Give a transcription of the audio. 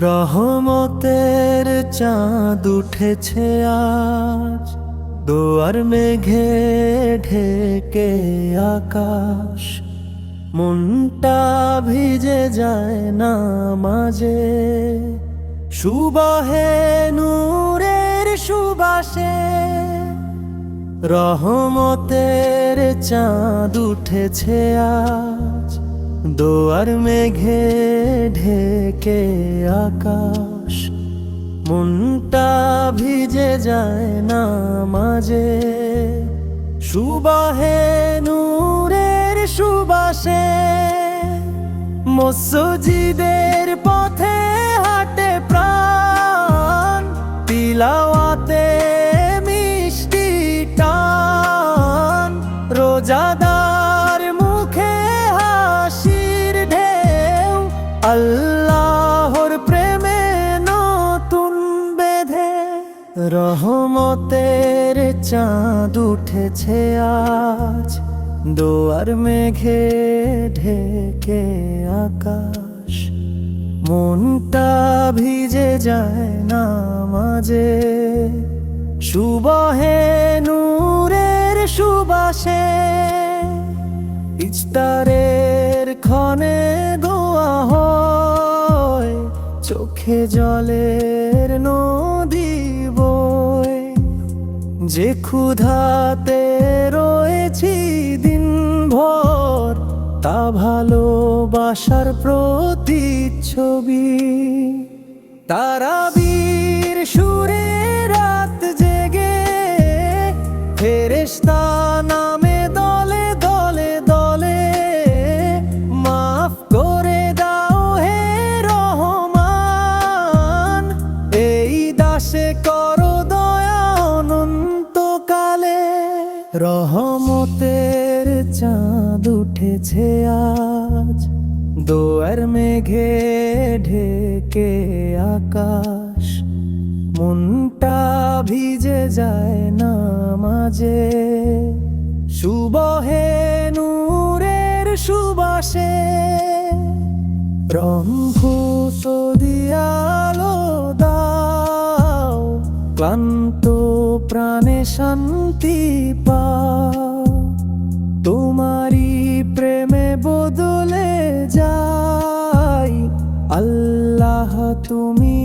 রহমতের চাঁদ উঠেছে আজ। দোয়ার মেঘে ঢেকে আকাশ, মনটা ভিজে যায় না মাঝে। সুবাহে নূরের সুবাসে রহমতের চাঁদ উঠেছে আজ। দোয়ার মেঘে ঢেকে আকাশ মনটা ভিজে যায় না মাঝে। সুবাহে নূরের সুবাসে মসজিদের পথে হাটে প্রাণ, তিলাওয়াতে মিষ্টি টান। রোজাদার মুখে হাসির ঢেউ আল্লাহর রহমতের চাঁদ উঠেছে আজ। দোয়ার মেঘে ঢেকে আকাশ। মনটা ভিজে যায় না মাঝে। সুবহে নূরের সুবাসে ইস্তারের ক্ষণে দোয়া হয়। চোখে জলের নদী যে ক্ষুধাতে রয়েছি দিন ভর তা ভালোবাসার প্রতি ছবি তারা রহমতের চাঁদ উঠেছে আজ। দোয়ার মেঘে ঢেকে আকাশ। মনটা ভিজে যায় না মাঝে। সুবহে নূরের সুবাসে রংভূত দিয়ালো দাও। ক্লান্ত প্রাণে শান্তি পা তোমারি প্রেমে বদলে যাই। আল্লাহ তুমি